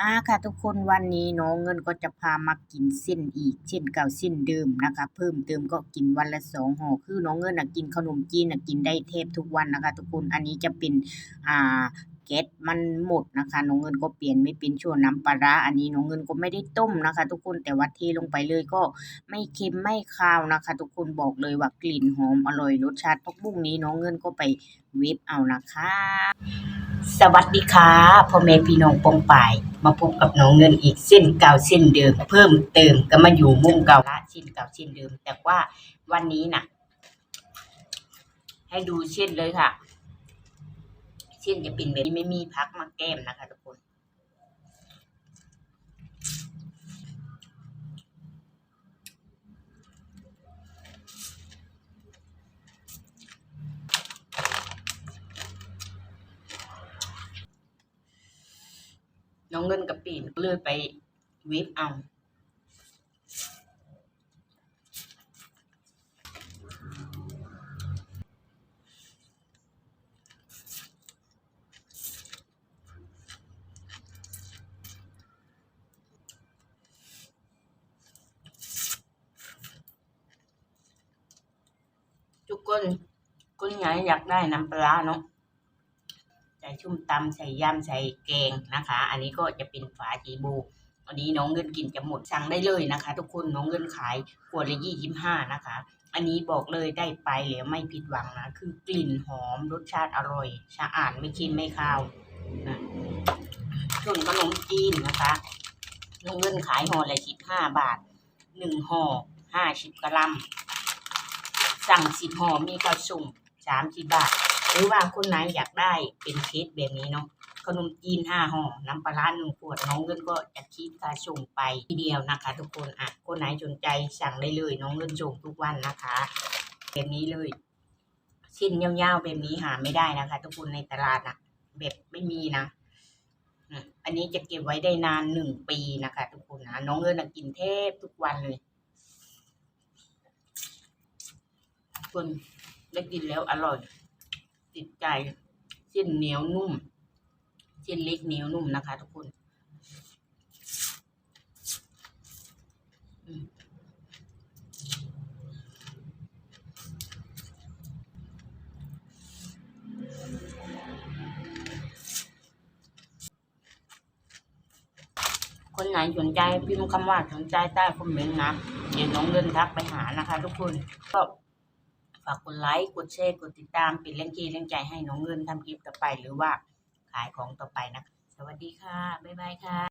อาค่ะทุกคนวันนี้น้องเงินก็จะพามากินเส้นอีกเช่นเก่าเส้นเดิมนะคะ เพิ่มเติมก็กินวันละสองห่อคือน้องเงินนะกินขนมจีนนะกินได้แทบทุกวันนะคะ ทุกคนอันนี้จะเป็นอ่าแก๊สมันหมดนะคะน้องเงินก็เปลี่ยนไม่เป็นชั่วน้ำปลาร้าอันนี้น้องเงินก็ไม่ได้ต้มนะคะ ทุกคนแต่ว่าเทลงไปเลยก็ไม่เค็มไม่คาวนะคะ ทุกคนบอกเลยว่ากลิ่นหอมอร่อยรสชาติผักบุ้งนี้น้องเงินก็ไปเวฟเอานะคะ สวัสดีค่ะพ่อแม่พี่น้องปองป่าย มาพบกับน้องเงินอีกเส้นเก่าเส้นเดิม เพิ่มเติมก็มาอยู่มุมเก่าละเส้นเก่าเส้นเดิม แต่ว่าวันนี้น่ะ ให้ดูเส้นเลยค่ะ เส้นจะเป็นแบบนี้ไม่มีพักมาแก้มนะคะทุกคน น้องเงินกับปีนก็เลยไปเวฟเอาทุกคนคนไหนอยากได้น้ำปลาเนาะ ส่ชุ่มตำใส่ยำใส่แกงนะคะ อันนี้ก็จะเป็นฝาจีบูอันนี้น้องเงินกินจะหมดสั่งได้เลยนะคะ ทุกคนน้องเงินขายขวดละยี่สิบห้านะคะ อันนี้บอกเลยได้ไปแล้วไม่ผิดหวังนะ คือกลิ่นหอมรสชาติอร่อยสะอาดไม่เค็มไม่คาวส่วนขนมจีนนะคะน้องเงินขายห่อละสิบห้าบาทหนึ่งห่อห้าสิบกรัมสั่งสิบห่อมีข้าวสุ่มสามสิบบาท หรือว่าคนไหนอยากได้เป็นเคสแบบนี้เนาะขนมจีนห้าห่อน้ำปลาหนึ่งขวดน้องเงินก็จะคิดค่าส่งไปทีเดียวนะคะ ทุกคนอะคนไหนสนใจสั่งได้เลย น้องเงินส่งทุกวันนะคะแบบนี้เลยชิ้นยาวๆแบบนี้หาไม่ได้นะคะ ทุกคนในตลาดนะแบบไม่มีนะอันนี้จะเก็บไว้ได้นานหนึ่งปีนะคะ ทุกคนนะน้องเงินกินเทพทุกวันเลยคนได้กินแล้วอร่อย ติดใจเส้นเหนียวนุ่มเส้นเล็กเหนียวนุ่มนะคะ ทุกคนคนไหนสนใจพิมพ์คำว่าสนใจใต้คอมเมนต์นะ เดี๋ยวน้องเดินทักไปหานะคะทุกคนก็ากกดไลค์ กดแชร์ กดติดตาม เป็นแรงเกแรงใจให้น้องเงินทำคลิปต่อไป หรือว่าขายของต่อไปนะคะ สวัสดีค่ะ บ๊ายบายค่ะ